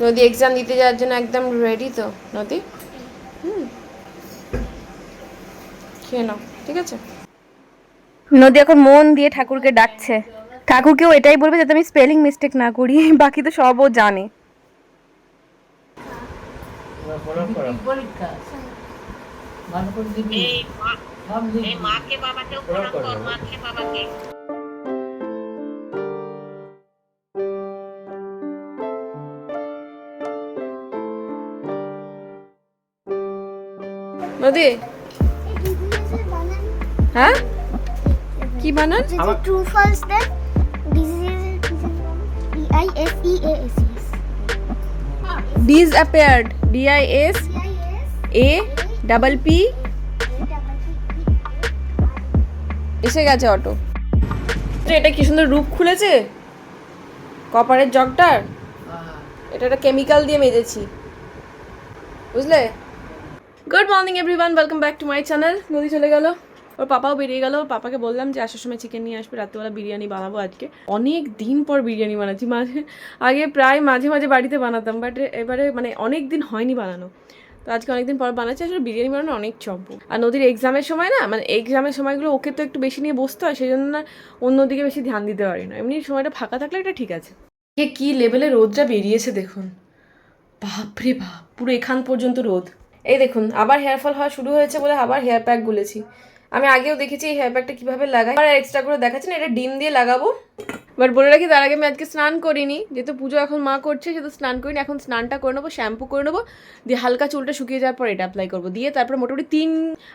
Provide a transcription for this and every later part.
নদী এক্সাম দিতে যাওয়ার জন্য একদম রেডি তো নদী? হুম। খেয়ে নাও ঠিক আছে? নদী এখন মন দিয়ে ঠাকুরকে ডাকছে। ঠাকুরকেও এটাই বলবে যাতে আমি স্পেলিং মিস্টেক না করি বাকি তো সবও জানে। ভালো করে দিবি নদী হ্যাঁ? কি বানান? A S E S. Disappeared D I S A double P. এসে গেছে অটো এটা কি সুন্দর রূপ খুলেছে? কপারের জগটার এটা একটা কেমিক্যাল দিয়ে মেজেছি। বুঝলে? Good morning everyone welcome back to my channel নদী চলে গেল। ওর পাপাও বেরিয়ে গেল। ওর পাপাকে বললাম যে, আসার সময় চিকেন নিয়ে আসবে, রাত্রেবেলা বিরিয়ানি বানাবো আজকে। অনেক দিন পর বিরিয়ানি বানাচ্ছি। মাঝে আগে প্রায় মাঝে মাঝে বাড়িতে বানাতাম বাট এবারে মানে অনেক দিন হয়নি বানানো। তো আজকে অনেকদিন পর বানাচ্ছি। আসলে বিরিয়ানি বানানো অনেক চম্প আর নদীর এক্সামের সময় না মানে এক্সামের সময়গুলো ওকে তো একটু বেশি নিয়ে বসতে হয় সেই জন্য না অন্যদিকে বেশি ধ্যান দিতে পারি না। এমনি সময়টা ফাঁকা থাকলে এটা ঠিক আছে। কে কী লেভেলে রোদটা বেরিয়েছে দেখুন। বাপরে বাপ, পুরো এখান পর্যন্ত রোদ। এই দেখুন, আবার হেয়ার ফল হওয়া শুরু হয়েছে বলে আবার হেয়ার প্যাক গুলেছি। আমি আগেও দেখেছি এই হেয়ার প্যাকটা কীভাবে লাগাই। আর এক্সট্রা করে দেখাচ্ছেন এটা ডিম দিয়ে লাগাবো। বাট বলে রাখি, তার আগে আমি আজকে স্নান করিনি। যেহেতু পুজো এখন মা করছে, সেহেতু স্নান করিনি। এখন স্নানটা করে নেব, শ্যাম্পু করে নেব, দিয়ে হালকা চুলটা শুকিয়ে যাওয়ার পর এটা অ্যাপ্লাই করব। দিয়ে তারপরে মোটামুটি তিন,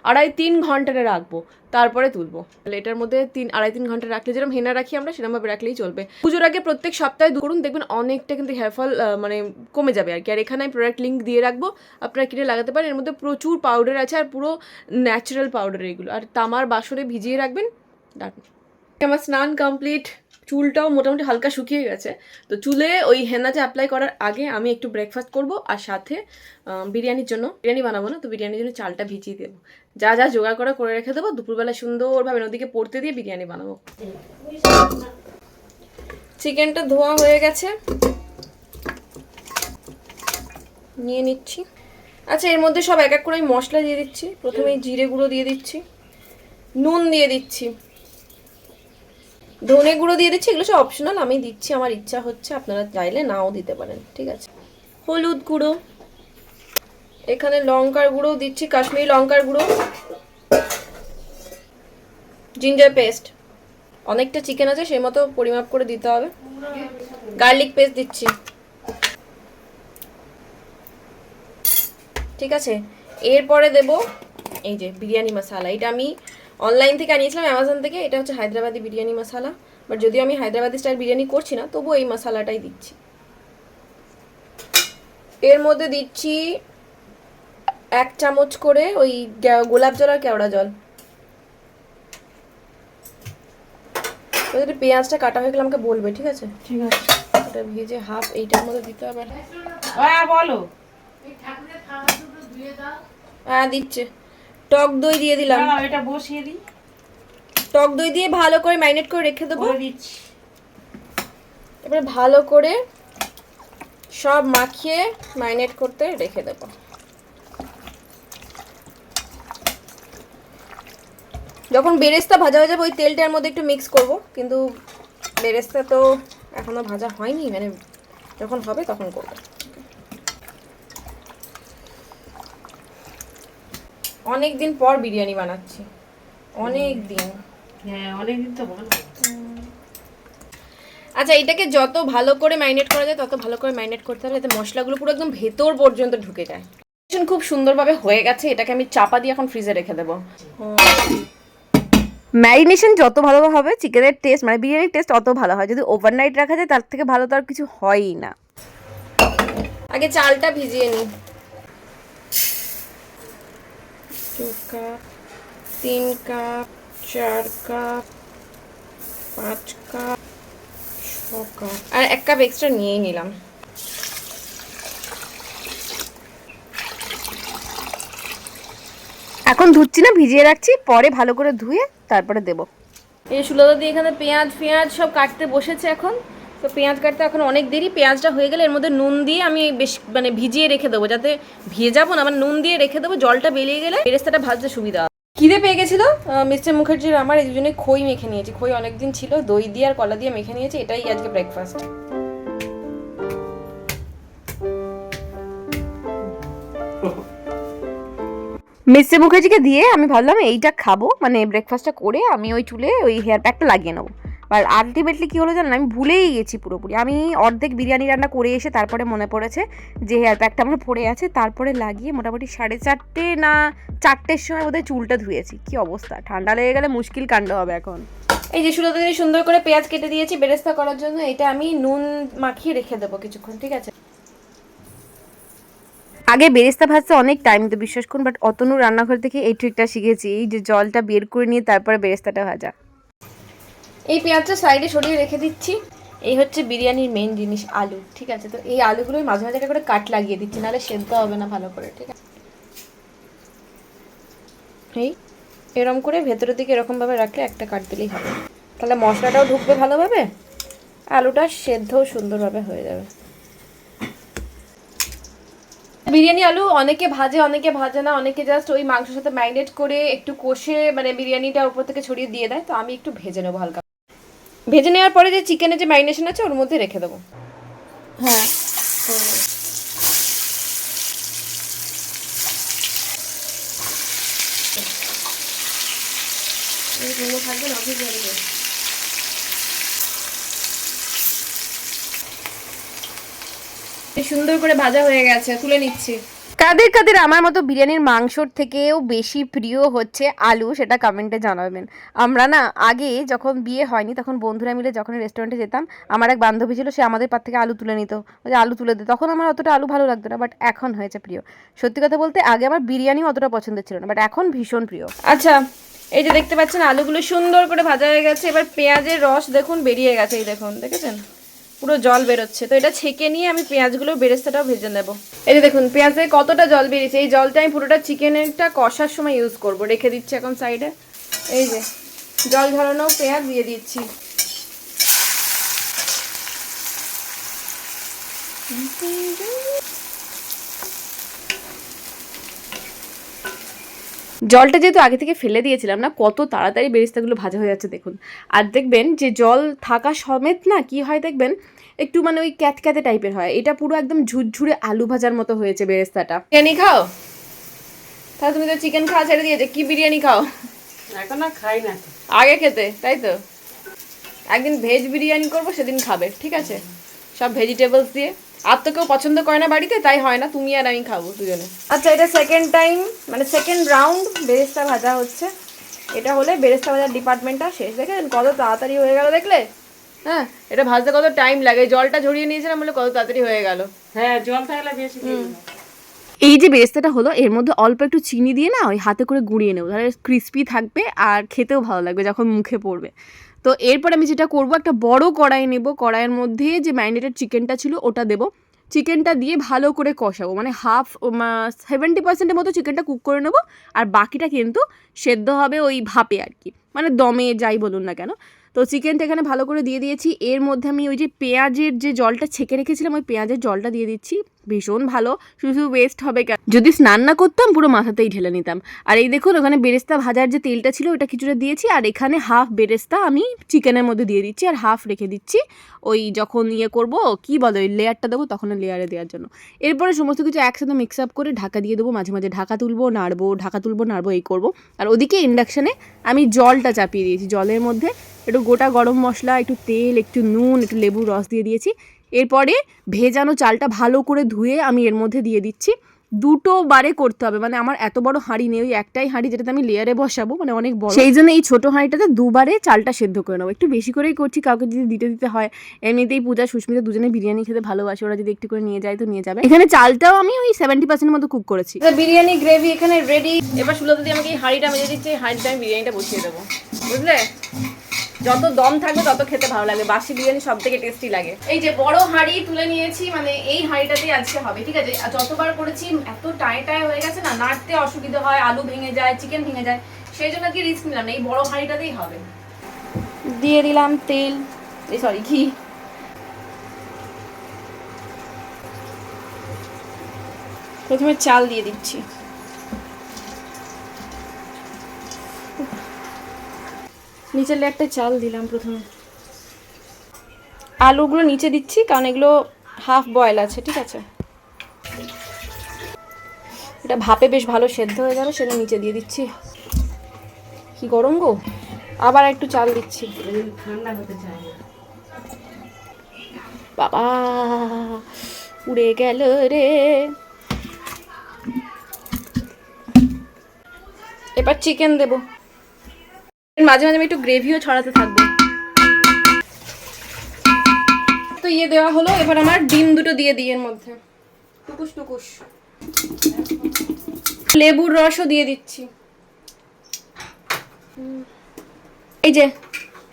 আড়াই তিন ঘন্টাটা রাখব। তারপরে তুলবো। তাহলে এটার মধ্যে তিন, আড়াই তিন ঘণ্টা রাখলে যেরকম হেনা রাখি আমরা, সেরকমভাবে রাখলেই চলবে। পুজোর আগে প্রত্যেক সপ্তাহে করুন, দেখবেন অনেকটা কিন্তু হেয়ার ফল মানে কমে যাবে আর কি। আর এখানে প্রোডাক্ট লিঙ্ক দিয়ে রাখব, আপনারা কিনে লাগাতে পারেন। এর মধ্যে প্রচুর পাউডার আছে আর পুরো ন্যাচারাল পাউডার এগুলো। আর তামার বাসরে ভিজিয়ে রাখবেন আমার স্নান কমপ্লিট চুলটাও মোটামুটি হালকা শুকিয়ে গেছে। তো চুলে ওই হেনাটা অ্যাপ্লাই করার আগে আমি একটু ব্রেকফাস্ট করব আর সাথে বিরিয়ানির জন্য, বিরিয়ানি বানাবো না, তো বিরিয়ানির জন্য চালটা ভিজিয়ে দেবো। যা যা জোগাড় করা, করে রেখে দেবো, দুপুরবেলা সুন্দরভাবে নদীকে পড়তে দিয়ে বিরিয়ানি বানাবো। চিকেনটা ধোয়া হয়ে গেছে। নিয়ে নিচ্ছি। আচ্ছা এর মধ্যে সব এক এক করে আমি মশলা দিয়ে দিচ্ছি। প্রথমে জিরে গুঁড়ো দিয়ে দিচ্ছি। নুন দিয়ে দিচ্ছি। ধনে গুঁড়ো দিয়ে দিচ্ছি, এগুলো সব অপশনাল আমি দিচ্ছি, আমার ইচ্ছা হচ্ছে আপনারা চাইলে নাও দিতে পারেন, ঠিক আছে? হলুদ গুঁড়ো, এখানে লঙ্কার গুঁড়ো দিচ্ছি, কাশ্মীরি লঙ্কার গুঁড়ো জিঞ্জার পেস্ট অনেকটা চিকেন আছে, সেই মতো পরিমাপ করে দিতে হবে। গার্লিক পেস্ট দিচ্ছি। ঠিক আছে? এরপরে দেব, এই যে বিরিয়ানি মশালা, এটা আমি অনলাইন থেকে আনিয়েছিলাম অ্যামাজন থেকে। এটা হচ্ছে হায়দ্রাবাদি বিরিয়ানি মশালা। বাট যদিও আমি হায়দ্রাবাদি স্টাইল বিরিয়ানি করছি না তবুও এই মশালাটাই দিচ্ছি। এর মধ্যে দিচ্ছি এক চামচ করে ওই গোলাপ জল আর কেওড়া জল। যদি পেঁয়াজটা কাটা হয়ে গেলে আমাকে বলবে ঠিক আছে? ঠিক আছে। এটা ভেজে হাফ এইটার মধ্যে দিতে হবে। হ্যাঁ বলো। হ্যাঁ দিচ্ছে। টক দই দিয়ে দিলাম। এটা বসিয়ে দিই। টক দই দিয়ে ভালো করে ম্যারিনেট করে রেখে দেবো। এবারে ভালো করে সব মাখিয়ে ম্যারিনেট করতে রেখে দেবো। যখন বেরেস্তা ভাজা ভাজা ওই তেলটার মধ্যে একটু মিক্স করব কিন্তু বেরেস্তা তো এখনও ভাজা হয়নি মানে যখন হবে তখন করব। অনেক দিন পর বিরিয়ানি বানাচ্ছি। অনেক দিন হ্যাঁ অনেকদিন তো আচ্ছা এটাকে যত ভালো করে ম্যারিনেট করা যায় তত ভালো করে ম্যারিনেট করতে হবে যাতে মশলাগুলো পুরো একদম ভেতর পর্যন্ত ঢুকে যায়। খুব সুন্দরভাবে হয়ে গেছে এটাকে আমি চাপা দিয়ে এখন ফ্রিজে রেখে দেবো। ম্যারিনেশন যত ভালো হবে চিকেনের টেস্ট মানে বিরিয়ানির টেস্ট অত ভালো হয়। যদি ওভারনাইট রাখা যায় তার থেকে ভালো তো আর কিছু হয়ই না। আগে চালটা ভিজিয়ে নিই। দু কাপ তিন কাপ চার কাপ পাঁচ কাপ ছ কাপ আর এক কাপ এক্সট্রা নিয়েই নিলাম। এখন ধুচ্ছি না ভিজিয়ে রাখছি পরে ভালো করে ধুয়ে তারপরে দেবো। এই সুলতা দিয়ে এখানে পেঁয়াজ পেঁয়াজ সব কাটতে বসেছে এখন। তো পেঁয়াজ কাটতে এখন অনেক দেরি। পেঁয়াজটা হয়ে গেলে এর মধ্যে নুন দিয়ে আমি বেশ মানে ভিজিয়ে রেখে দেবো, যাতে ভেজাবো না মানে নুন দিয়ে রেখে দেবো, জলটা বেরিয়ে গেলে বেরেস্তাটা ভাজতে সুবিধা খিদে পেয়ে গেছিল মিস্টার মুখার্জির আমার, এই দুজনে খই মেখে নিয়েছি। খই অনেকদিন ছিল, দই দিয়ে আর কলা দিয়ে মেখে নিয়েছি, এটাই আজকে ব্রেকফাস্ট মিস্টার মুখার্জিকে দিয়ে আমি ভাবলাম, এইটা খাব মানে ব্রেকফাস্টটা করে আমি ওই চুলে ওই হেয়ার প্যাকটা লাগিয়ে নেব। আর আলটিমেটলি কী হলো জানেন? আমি ভুলেই গেছি পুরোপুরি। আমি অর্ধেক বিরিয়ানি রান্না করে এসে তারপরে মনে পড়েছে যে হেয়ার প্যাকটা আমার পড়ে আছে। তারপরে লাগিয়ে মোটামুটি সাড়ে চারটে না চারটের সময় বোধহয় চুলটা ধুয়েছি। কি অবস্থা? ঠান্ডা লেগে গেলে মুশকিল কাণ্ড হবে এখন। এই যে সুলতা দিয়ে সুন্দর করে পেঁয়াজ কেটে দিয়েছি বেরেস্তা করার জন্য এটা আমি নুন মাখিয়ে রেখে দেবো কিছুক্ষণ ঠিক আছে? আগে বেরেস্তা ভাজতে অনেক টাইম তো বিশ্বাস করুন বাট অতনু রান্নাঘর থেকে এই ট্রিকটা শিখেছি। এই যে জলটা বের করে নিয়ে তারপরে বেরেস্তাটা ভাজা। এই পেঁয়াজটা সাইডে সরিয়ে রেখে দিচ্ছি। এই হচ্ছে বিরিয়ানির মেন জিনিস, আলু, ঠিক আছে? তো এই আলুগুলোই মাঝে মাঝে একটা করে কাট লাগিয়ে দিচ্ছি, নাহলে সেদ্ধ হবে না ভালো করে, ঠিক আছে? এই, এরম করে ভেতরের দিকে এরকমভাবে রাখলে একটা কাট দিলেই হবে। তাহলে মশলাটাও ঢুকবে ভালোভাবে, আলুটা সেদ্ধও সুন্দরভাবে হয়ে যাবে। বিরিয়ানি আলু অনেকে ভাজে অনেকে ভাজে না, অনেকে জাস্ট ওই মাংসের সাথে ম্যারিনেট করে একটু কষে মানে বিরিয়ানিটা উপর থেকে ছড়িয়ে দিয়ে দেয়, তো আমি একটু ভেজে নেব হালকা। ভেজে নেওয়ার পরে যে চিকেনের যে ম্যারিনেশন আছে ওর মধ্যে রেখে দেবো। হ্যাঁ। থাকবে অফিস সুন্দর করে ভাজা হয়ে গেছে তুলে নিচ্ছি। কাদের কাদের আমার মতো বিরিয়ানির মাংসর থেকেও বেশি প্রিয় হচ্ছে আলু, সেটা কমেন্টে জানাবেন। আমরা না আগে যখন বিয়ে হয়নি, তখন বন্ধুরা মিলে যখন রেস্টুরেন্টে যেতাম, আমার এক বান্ধবী ছিল, সে আমাদের পার থেকে আলু তুলে নিত। ওই যে আলু তুলে দিত। তখন আমার অতটা আলু ভালো লাগতো না বাট এখন হয়েছে প্রিয়। সত্যি কথা বলতে আগে আমার বিরিয়ানি অতটা পছন্দ ছিল না বাট এখন ভীষণ প্রিয়। আচ্ছা এই যে দেখতে পাচ্ছেন, আলুগুলো সুন্দর করে ভাজা হয়ে গেছে। এবার পেঁয়াজের রস দেখুন, বেরিয়ে গেছে, এই দেখুন, দেখেছেন? পুরো জল বেরোচ্ছে। তো এটা ছেঁকে নিয়ে আমি পেঁয়াজগুলো বেরেস্তাটাও ভেজে নেব। এই যে দেখুন, পেঁয়াজে কতটা জল বেরিয়েছে, এই জলটা আমি পুরোটা চিকেনেরটা কষার সময় ইউজ করব। রেখে দিচ্ছি এখন সাইডে এই যে, জল ঝরানো পেঁয়াজ দিয়ে দিচ্ছি। জলটা যেহেতু আগে থেকে ফেলে দিয়েছিলাম না কত তাড়াতাড়ি বেরেস্তাগুলো ভাজা হয়ে যাচ্ছে দেখুন। আর দেখবেন যে জল থাকা সমেত না কি হয় দেখবেন একটু মানে ওই ক্যাতক্যাতে টাইপের হয়। এটা পুরো একদম ঝুরঝুরে আলু ভাজার মতো হয়েছে বেরেস্তাটা। বিরিয়ানি খাও? তাহলে তুমি তো চিকেন খাওয়া ছেড়ে দিয়েছে কি বিরিয়ানি খাও? এখন আর খাই না আগে খেতে তাই তো? একদিন ভেজ বিরিয়ানি করব সেদিন খাবে ঠিক আছে? সব ভেজিটেবলস দিয়ে। আর তো কেউ পছন্দ করে না বাড়িতে তাই হয় না তুমি আর আমি খাব দুজনে। আচ্ছা এটা সেকেন্ড টাইম মানে সেকেন্ড রাউন্ড বেরেস্তা ভাজা হচ্ছে। এটা হলে বেরেস্তা ভাজার ডিপার্টমেন্টটা শেষ। দেখেন কত তাড়াতাড়ি হয়ে গেল দেখলে? হ্যাঁ এটা ভাজতে কত টাইম লাগে? জলটা ঝরিয়ে নিয়েছিলাম বলে কত তাড়াতাড়ি হয়ে গেল। হ্যাঁ জল থাকলে বেশি এই যে বেরেস্তাটা হলো এর মধ্যে অল্প একটু চিনি দিয়ে না ওই হাতে করে গুঁড়িয়ে নেব। তাহলে ক্রিস্পি থাকবে আর খেতেও ভালো লাগবে যখন মুখে পড়বে। তো এরপর আমি যেটা করব, একটা বড় কড়াই নেব। কড়াইয়ের মধ্যে যে ম্যারিনেটেড চিকেনটা ছিল, ওটা দেবো। চিকেনটা দিয়ে ভালো করে কষাবো। মানে হাফ সেভেন্টি পার্সেন্টের মতো চিকেনটা কুক করে নেব। আর বাকিটা কিন্তু সেদ্ধ হবে ওই ভাপে আর কি। মানে দমে যাই বলুন না কেন। তো চিকেনটা এখানে ভালো করে দিয়ে দিয়েছি। এর মধ্যে আমি ওই যে পেঁয়াজের যে জলটা ছেঁকে রেখেছিলাম, ওই পেঁয়াজের জলটা দিয়ে দিচ্ছি। ভীষণ ভালো, শুধু ওয়েস্ট হবে কেন? যদি স্নান না করতাম, পুরো মাথাতেই ঢেলে নিতাম। আর এই দেখুন, ওখানে বেরেস্তা ভাজার যে তেলটা ছিল ওটা কিছুটা দিয়েছি। আর এখানে হাফ বেরেস্তা আমি চিকেনের মধ্যে দিয়ে দিচ্ছি আর হাফ রেখে দিচ্ছি ওই যখন ইয়ে করব, কি বলো ওই লেয়ারটা দেবো, তখন লেয়ারে দেওয়ার জন্য। এরপরে সমস্ত কিছু একসাথে মিক্স আপ করে ঢাকা দিয়ে দেবো, মাঝে মাঝে ঢাকা তুলবো, নাড়বো, ঢাকা তুলবো, নাড়বো, এই করব। আর ওদিকে ইন্ডাকশানে আমি জলটা চাপিয়ে দিয়েছি, জলের মধ্যে একটু গোটা গরম মশলা একটু তেল একটু নুন একটু লেবুর রস দিয়ে দিয়েছি। এরপরে ভেজানো চালটা ভালো করে ধুয়ে আমি এর মধ্যে দিয়ে দিচ্ছি। দুটো বারে করতে হবে মানে আমার এত বড় হাঁড়ি নেই ওই একটাই হাঁড়ি যেটাতে আমি লেয়ারে বসাবো মানে অনেক বড়। সেই জন্য এই ছোটো হাঁড়িটাতে দুবারে চালটা সেদ্ধ করে নেব। একটু বেশি করেই করছি কাউকে যদি দিতে দিতে হয়। এমনিতেই পূজা সুস্মিতা দুজনে বিরিয়ানি খেতে ভালোবাসে ওরা যদি একটু করে নিয়ে যায় তো নিয়ে যাবে। এখানে চালটাও আমি ওই সেভেন্টি পার্সেন্ট মতো কুক করেছি। বিরিয়ানি গ্রেভি এখানে রেডি এবার সুলতা দিয়ে আমাকে এই হাঁড়িটা মেজে দিচ্ছে হাঁড়িটা আমি বিরিয়ানিটা বসিয়ে দেবো। বুঝলে? যত দম থাকবে, তত খেতে ভালো লাগবে। বাসি বিরিয়ানি সব থেকে টেস্টি লাগে। এই যে বড় হাঁড়ি তুলে নিয়েছি মানে এই হাঁড়িটাতেই আজকে হবে, ঠিক আছে? যতবার করেছি, এত টাই টায় হয়ে গেছে না, নাড়তে অসুবিধা হয়, আলু ভেঙে যায় চিকেন ভেঙে যায়, সেই জন্য কি রিস্ক নিলাম এই বড় হাঁড়িটাতেই হবে। দিয়ে দিলাম তেল, এই সরি ঘি। প্রথমে চাল দিয়ে দিচ্ছি। নিচের লেয়ারটা চাল দিলাম প্রথমে। আলুগুলো নিচে দিচ্ছি, কারণ এগুলো হাফ বয়েল আছে, ঠিক আছে? এটা ভাপে বেশ ভালো সেদ্ধ হয়ে যাবে সেটা নিচে দিয়ে দিচ্ছি। কি গরম গো? আবার একটু চাল দিচ্ছি। বাবা, উড়ে গেল রে। এবার চিকেন দেব। মাঝে মাঝে আমি একটু গ্রেভিও ছড়াতে থাকব। তো ইয়ে দেওয়া হলো এবার আমার ডিম দুটো দিয়ে দিই এর মধ্যে। টুকুস টুকুস। লেবুর রসও দিয়ে দিচ্ছি। এই যে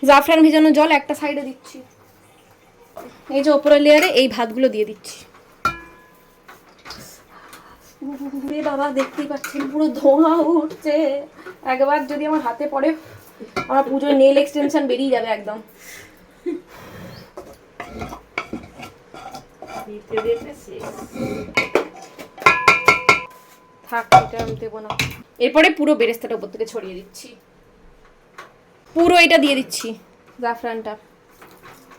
জাফরান ভেজানো জল একটা সাইডে দিচ্ছি। এই যে ওপরের লেয়ারে এই ভাতগুলো দিয়ে দিচ্ছি। বাবা দেখতেই পাচ্ছেন পুরো ধোঁয়া উঠছে। একবার যদি আমার হাতে পড়ে আমার পুজোর নেল এক্সটেনশন বেরিয়ে যাবে একদম। থাক এটা আমি দেবো না। এরপরে পুরো বেরেস্তাটা উপর থেকে ছড়িয়ে দিচ্ছি। পুরো এটা দিয়ে দিচ্ছি জাফরানটা।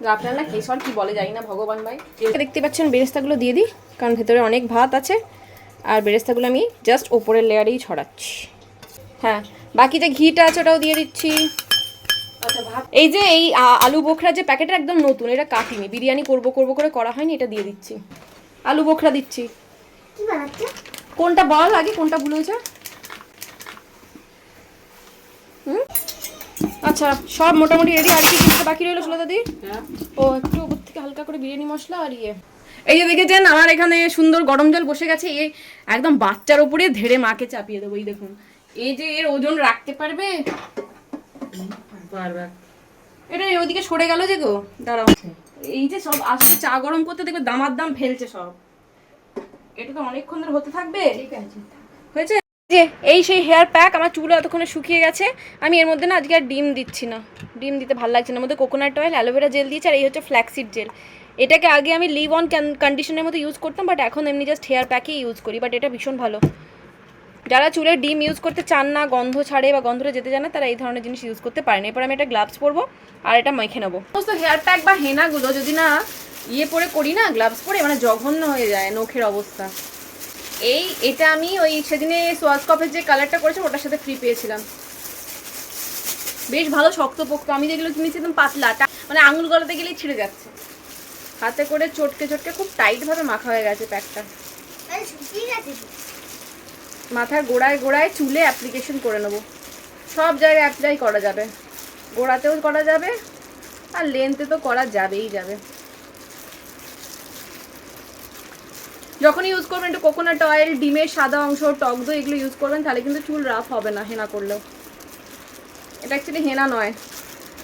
জাফরান না কেশর কি বলে জানি না ভগবান ভাই। দেখতে পাচ্ছেন বেরেস্তাগুলো দিয়ে দিই কারণ ভেতরে অনেক ভাত আছে। আর বেরেস্তাগুলো আমি জাস্ট ওপরের লেয়ারেই ছড়াচ্ছি। হ্যাঁ বাকি যে ঘিটা আছে ওটাও দিয়ে দিচ্ছি। আচ্ছা এই যে এই আলু বোখরা যে প্যাকেটটা একদম নতুন এটা কাটিনি বিরিয়ানি করব করব করে করা হয়নি এটা দিয়ে দিচ্ছি। আলু বোখরা দিচ্ছি। কি বানাচ্ছে? কোনটা বল আগে কোনটা ভুল হয়েছে হুম? আচ্ছা সব মোটামুটি রেডি আর কি জিনিসটা বাকি রইল ষোলো দাদি হ্যাঁ। ও একটু উপর থেকে হালকা করে বিরিয়ানি মশলা আর ইয়ে। এই যে দেখেছেন আমার এখানে সুন্দর গরম জল বসে গেছে এই একদম বাচ্চার উপরে ধেড়ে মাকে চাপিয়ে দেবো এই দেখুন। এই যে এর ওজন রাখতে পারবে? বারবার। এটা ওদিকে সরে গেল যে গো দাঁড়াও। এই যে সব আসলে চা গরম করতে দেখবে দামার দাম ফেলছে সব। এটা তো অনেকক্ষণ ধরে হতে থাকবে? ঠিক আছে। হয়েছে? যে এই সেই হেয়ার প্যাক আমার চুল এতক্ষণে শুকিয়ে গেছে আমি এর মধ্যে না আজকে আর ডিম দিচ্ছি না। ডিম দিতে ভালো লাগছে না। মধ্যে কোকোনাট অয়েল অ্যালোভেরা জেল দিয়েছি আর এই হচ্ছে ফ্ল্যাক্সিড জেল এটাকে আগে আমি লিভ অন কন্ডিশনের মতো ইউজ করতাম বাট এখন এমনি জাস্ট হেয়ার প্যাকই ইউজ করি বাট এটা ভীষণ ভালো। যারা চুলে ডিম ইউজ করতে চান না গন্ধ ছাড়ে বা গন্ধটা যেতে চান না তারা এই ধরনের জিনিস ইউজ করতে পারেন। এরপর আমি একটা গ্লাভস পরবো আর এটা মেখে নেব। সমস্ত হেয়ার প্যাক বা হেনাগুলো যদি না ইয়ে পরে করি না গ্লাভস পরে মানে জঘন্য হয়ে যায় নখের অবস্থা। এই এটা আমি ওই সেদিনে সোয়াজকপের যে কালারটা করেছে ওটার সাথে ফ্রি পেয়েছিলাম। বেশ ভালো শক্তপোক্ত। আমি যেগুলো কিনেছিলাম পাতলা টা- মানে আঙুল গলাতে গেলেই ছিঁড়ে যাচ্ছে। হাতে করে চটকে চটকে খুব টাইটভাবে মাখা হয়ে গেছে প্যাকটা গেছে। তো। মাথার গোড়ায় গোড়ায় চুলে অ্যাপ্লিকেশন করে নেব। সব জায়গায় অ্যাপ্লাই করা যাবে। গোড়াতেও করা যাবে, আর লেন্থে তো করা যাবেই যাবে। যখন ইউজ করবেন একটু কোকোনাট অয়েল ডিমের সাদা অংশ, টক দই এগুলো ইউজ করবেন, তাহলে কিন্তু চুল রাফ হবে না হেনা করলেও। এটা অ্যাকচুয়ালি হেনা নয়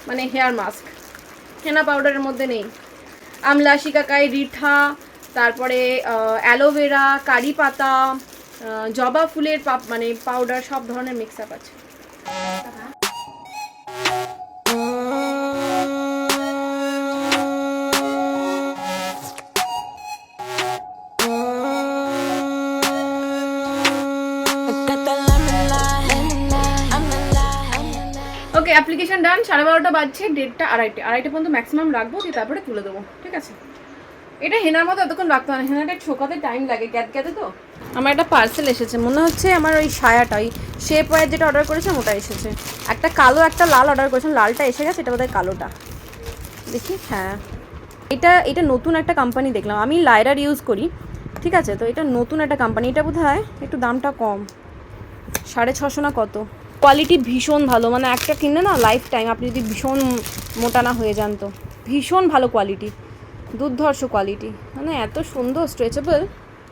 মানে হেয়ার মাস্ক হেনা পাউডারের মধ্যে নেই। আমলা, শিকাকাই, রিঠা, তারপরে অ্যালোভেরা কারি পাতা জবা ফুলের পাপ মানে পাউডার সব ধরনের মিক্স আপ আছে। ওকে অ্যাপ্লিকেশন ডান সাড়ে বারোটা বাজছে, দেড়টা আড়াইটে। আড়াইটে পর্যন্ত ম্যাক্সিমাম রাখব, দিয়ে তারপরে তুলে দেবো, ঠিক আছে? এটা হেনার মতো এতক্ষণ রাখতে হয় না। হেনাটা ছোকাতে টাইম লাগে গ্যাদ গ্যাদে তো? আমার একটা পার্সেল এসেছে, মনে হচ্ছে আমার ওই সায়াটা, ওই শেপ ওয়ার যেটা অর্ডার করেছিলাম ওটা এসেছে। একটা কালো, একটা লাল অর্ডার করেছিলাম, লালটা এসে গেছে, এটা বোধহয় কালোটা। দেখি হ্যাঁ। এটা এটা নতুন একটা কোম্পানি দেখলাম, আমি লাইরার ইউজ করি, ঠিক আছে? তো এটা নতুন একটা কোম্পানি এটা বোধ হয় একটু দামটা কম, সাড়ে ছশো না কত? কোয়ালিটি ভীষণ ভালো মানে একটা কিনলে না লাইফ টাইম আপনি যদি ভীষণ মোটা না হয়ে যান তো। ভীষণ ভালো কোয়ালিটি দুর্ধর্ষ কোয়ালিটি মানে এত সুন্দর স্ট্রেচেবল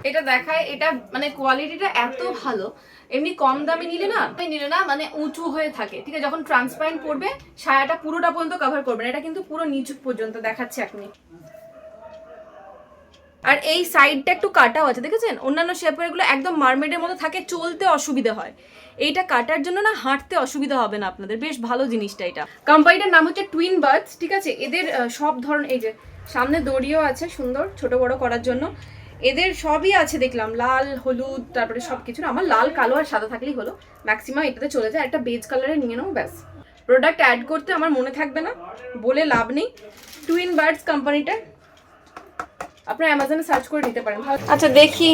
এটা দেখায়, এটা মানে কোয়ালিটিটা এত ভালো। এমনি কম দামে নিলে না নিলে না মানে উঁচু হয়ে থাকে। ঠিক আছে, যখন ট্রান্সপারেন্ট পড়বে ছায়াটা পুরোটা পর্যন্ত কভার করবে না। এটা কিন্তু পুরো নিচু পর্যন্ত দেখাচ্ছে আপনি আর এই সাইডটা একটু কাটাও আছে, দেখেছেন? অন্যান্য শেপেরগুলো একদম মারমেডের মতো থাকে, চলতে অসুবিধা হয়। এইটা কাটার জন্য না হাঁটতে অসুবিধা হবে না আপনাদের। বেশ ভালো জিনিসটা এটা। কোম্পানিটার নাম হচ্ছে টুইন বার্ডস ঠিক আছে? এদের সব ধরনের, এই যে, সামনে দড়িও আছে সুন্দর, ছোট বড় করার জন্য। এদের সবই আছে, দেখলাম, লাল, হলুদ, তারপরে সব কিছু আমার লাল, কালো আর সাদা থাকলেই হলো। ম্যাক্সিমাম এটাতে চলে যায়, একটা বেজ কালারে নিয়ে নেব ব্যাস। প্রোডাক্ট অ্যাড করতে আমার মনে থাকবে না, বলে লাভ নেই। টুইন বার্ডস কোম্পানিটা আপনারা অ্যামাজনে সার্চ করে নিতে পারেন। আচ্ছা দেখি,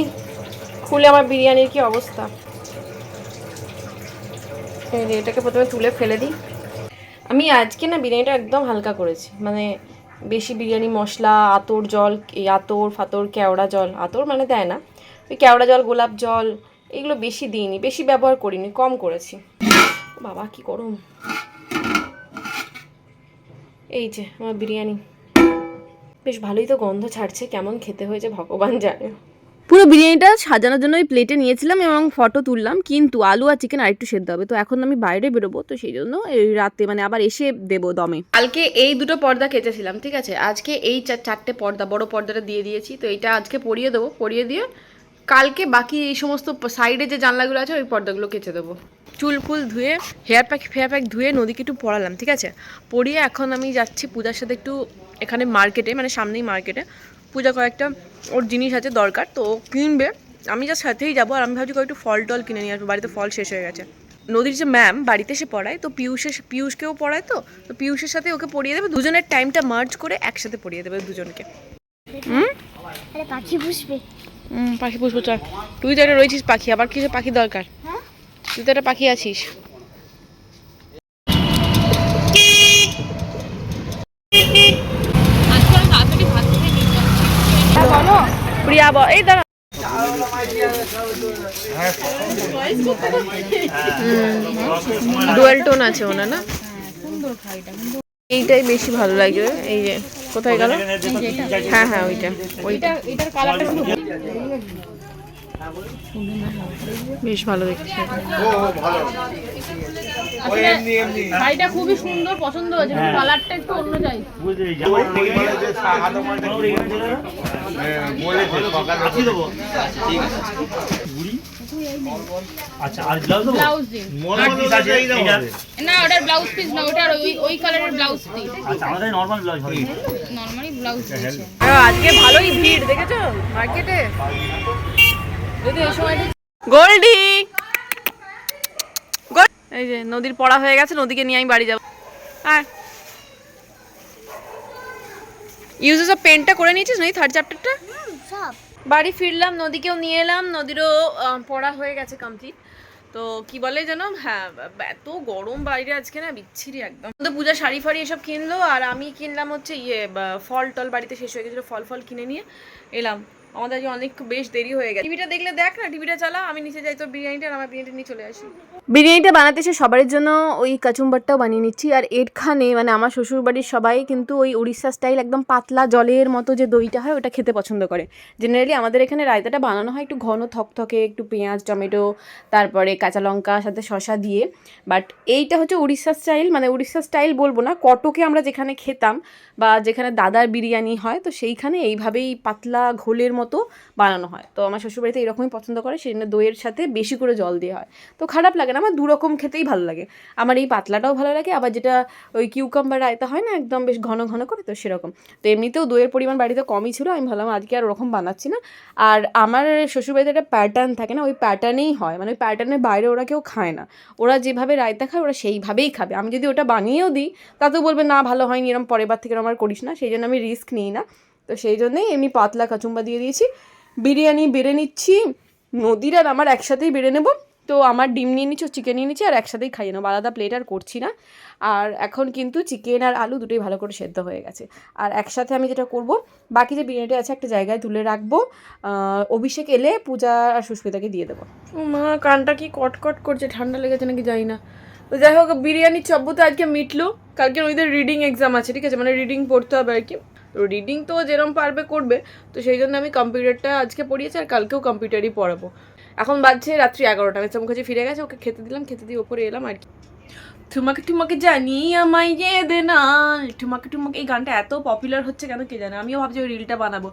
খুলে আমার বিরিয়ানির কি অবস্থা। এটাকে প্রথমে তুলে ফেলে দিই। আমি আজকে না বিরিয়ানিটা একদম হালকা করেছি মানে বেশি বিরিয়ানি, মশলা, আতর জল এই আতর, ফাতর, কেওড়া জল, আতর মানে দেয় না। ওই কেওড়া জল, গোলাপ জল, এগুলো বেশি দিইনি, বেশি ব্যবহার করিনি, কম করেছি। বাবা, কি করুন এই যে, আমার বিরিয়ানি। বেশ ভালোই তো গন্ধ ছাড়ছে, কেমন খেতে হয়েছে, ভগবান জানে। পুরো বিরিয়ানিটা সাজানোর জন্য ওই প্লেটে নিয়েছিলাম এবং ফটো তুললাম কিন্তু আলু আর চিকেন আরেকটু সেদ্ধ হবে। তো এখন আমি বাইরে বেরোবো তো সেই জন্য এই রাতে মানে আবার এসে দেবো দমে। কালকে এই দুটো পর্দা কেচেছিলাম ঠিক আছে? আজকে এই চার চারটে পর্দা বড় পর্দাটা দিয়ে দিয়েছি তো এইটা আজকে পরিয়ে দেবো পরিয়ে দিয়ে কালকে বাকি এই সমস্ত সাইডে যে জানলাগুলো আছে ওই পর্দাগুলো কেচে দেবো। চুল ফুল ধুয়ে হেয়ার প্যাক ফেয়ার প্যাক ধুয়ে নদীকে একটু পড়ালাম ঠিক আছে? পরিয়ে এখন আমি যাচ্ছি পূজার সাথে একটু এখানে মার্কেটে মানে সামনেই মার্কেটে পূজা কয়েকটা ওর জিনিস আছে দরকার তো ও কিনবে। আমি যা সাথেই যাব আর আমি ভাবছি কয়েকটু ফল টল কিনে নিয়ে আসব বাড়িতে ফল শেষ হয়ে গেছে। নদীর যে ম্যাম বাড়িতে এসে পড়ায় তো পিয়ুষের পিয়ুষকেও পড়ায় তো তো পিয়ুষের সাথে ওকে পড়িয়ে দেবে দুজনের টাইমটা মার্জ করে একসাথে পড়িয়ে দেবে দুজনকে। পাখি পুষবে। হুম পাখি পুষবো চল। তুই তো একটা রয়েছিস পাখি আবার কিছু পাখি দরকার? হ্যাঁ? তুই তো একটা পাখি আছিস। প্রিয়া এই দাঁড়া। ডুয়েল টোন আছে ওনা না? এইটাই বেশি ভালো লাগে। এই যে কোথায় গেল? হ্যাঁ হ্যাঁ ওইটা ওইটা। বেশ ভালো দেখছি শাড়িটা খুবই সুন্দর পছন্দ হয়েছে কালারটা একটু অন্য চাই আর আর আজকে ভালোই ভিড় দেখেছ এই এই যে নদীর পড়া হয়ে গেছে, নদীকে নিয়ে আমি বাড়ি যাব। হ্যাঁ ইউজেস অফ পেনটা করে নিয়েছিস নাকি থার্ড চ্যাপ্টারটা সব। বাড়ি ফিরলাম নদীকেও নিয়ে এলাম নদীরও পড়া হয়ে গেছে কমপ্লিট তো কি বলে যেন হ্যাঁ এত গরম বাইরে আজকে না বিচ্ছিরি একদম। তো পূজা শাড়ি ফাড়ি এসব কিনলো আর আমি কিনলাম হচ্ছে ইয়ে ফল টল বাড়িতে শেষ হয়ে গেছিল ফল ফল কিনে নিয়ে এলাম। আমাদের আজকে অনেক বেশ দেরি হয়ে গেছে। টিভিটা দেখলে দেখ না, টিভিটা চালা, আমি নিচে যাই তোর বিরিয়ানিটা আমার বিরিয়ানিটা নিয়ে চলে আসি। বিরিয়ানিটা বানাতে এসে সবার জন্য ওই কাচুম্বারটাও বানিয়ে নিচ্ছি। আর এরখানে মানে আমার শ্বশুর বাড়ির সবাই কিন্তু ওই উড়িষ্যা স্টাইল একদম পাতলা জলের মতো যে দইটা হয়, ওটা খেতে পছন্দ করে। জেনারেলি আমাদের এখানে রায়তাটা বানানো হয় একটু ঘন থকথকে, একটু পেঁয়াজ, টমেটো, তারপরে কাঁচা লঙ্কা, সাথে শশা দিয়ে। বাট এইটা হচ্ছে উড়িষ্যা স্টাইল মানে উড়িষ্যা স্টাইল বলব না, কটকে আমরা যেখানে খেতাম বা যেখানে দাদার বিরিয়ানি হয়, তো সেইখানে এইভাবেই পাতলা ঘোলের মতো বানানো হয়। তো আমার শ্বশুরবাড়িতে এরকমই পছন্দ করে সেই জন্য দইয়ের সাথে বেশি করে জল দিয়ে হয়। তো খারাপ লাগে না, আমার দুরকম খেতেই ভালো লাগে। আমার এই পাতলাটাও ভালো লাগে, আবার যেটা ওই কিউকাম্বার রায়তা হয় না, একদম বেশ ঘন ঘন করে, তো সেরকম। তো এমনিতেও দইয়ের পরিমাণ বাড়িতে কমই ছিল, আমি ভাবলাম আজকে আর ওরকম বানাচ্ছি না। আর আমার শ্বশুরবাড়িতে একটা প্যাটার্ন থাকে না, ওই প্যাটার্নেই হয় মানে ওই প্যাটার্নের বাইরে ওরা কেউ খায় না। ওরা যেভাবে রায়তা খায়, ওরা সেইভাবেই খাবে। আমি যদি ওটা বানিয়েও দিই, তাতেও বলবে, না, ভালো হয়নি এরকম পরের বার থেকে আর করিস না। সেই জন্য আমি রিস্ক নিই না। তো সেই জন্যেই এমনি পাতলা কাচুম্বা দিয়ে দিয়েছি। বিরিয়ানি বেড়ে নিচ্ছি, নদীর আর আমার একসাথেই বেড়ে নেব। তো আমার ডিম নিয়ে নিচ্ছি চিকেন নিয়ে নিচ্ছি, আর একসাথেই খাইয়ে নেব। আলাদা প্লেট আর করছি না। আর এখন কিন্তু চিকেন আর আলু দুটোই ভালো করে সেদ্ধ হয়ে গেছে। আর একসাথে আমি যেটা করব, বাকি যে বিরিয়ানিটা আছে একটা জায়গায় তুলে রাখব। অভিষেক এলে পূজা আর সুস্মিতাকে দিয়ে দেবো। মা, কানটা কি কটকট করছে, ঠান্ডা লেগেছে নাকি জানি না। তো যাই হোক, বিরিয়ানির চব্বু তো আজকে মিটলো। কালকে ওইদের রিডিং এক্সাম আছে, ঠিক আছে? মানে রিডিং পড়তে হবে আর কি। তো রিডিং তো যেরম পারবে করবে তো সেই জন্য আমি কম্পিউটারটা আজকে পড়িয়েছি আর কালকেও কম্পিউটারই পড়াবো। এখন বাজছে রাত্রি এগারোটা আমি মুখার্জি ফিরে গেছে ওকে খেতে দিলাম খেতে দিয়ে ওপরে এলাম আর কি। ঠুমাকে ঠুমাকে জানি আমায় যে দে না ঠুমাকে ঠুমাকে এই গানটা এত পপুলার হচ্ছে কেন কে জানে? আমিও ভাবছি ওই রিলটা বানাবো।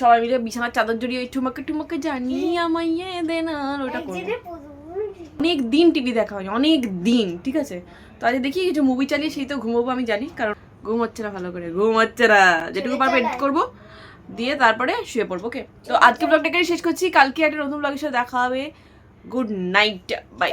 সবাই মিলে বিছানার চাদর জড়িয়ে ওই ঠুমাকে ঠুমাকে জানি আমায় যে দে না ওটা করব। অনেক দিন। টিভি দেখা হয়নি অনেক দিন ঠিক আছে? তো আজ দেখি কিছু মুভি চালিয়ে সেই তো ঘুমোবো আমি জানি কারণ ঘুম হচ্ছে না ভালো করে ঘুম হচ্ছে না যেটুকু পারব এডিট করব দিয়ে তারপরে শুয়ে পড়ব ওকে তো আজকে ব্লগটাকে শেষ করছি। কালকে একটা নতুন ব্লগের সাথে দেখা হবে। Good night bye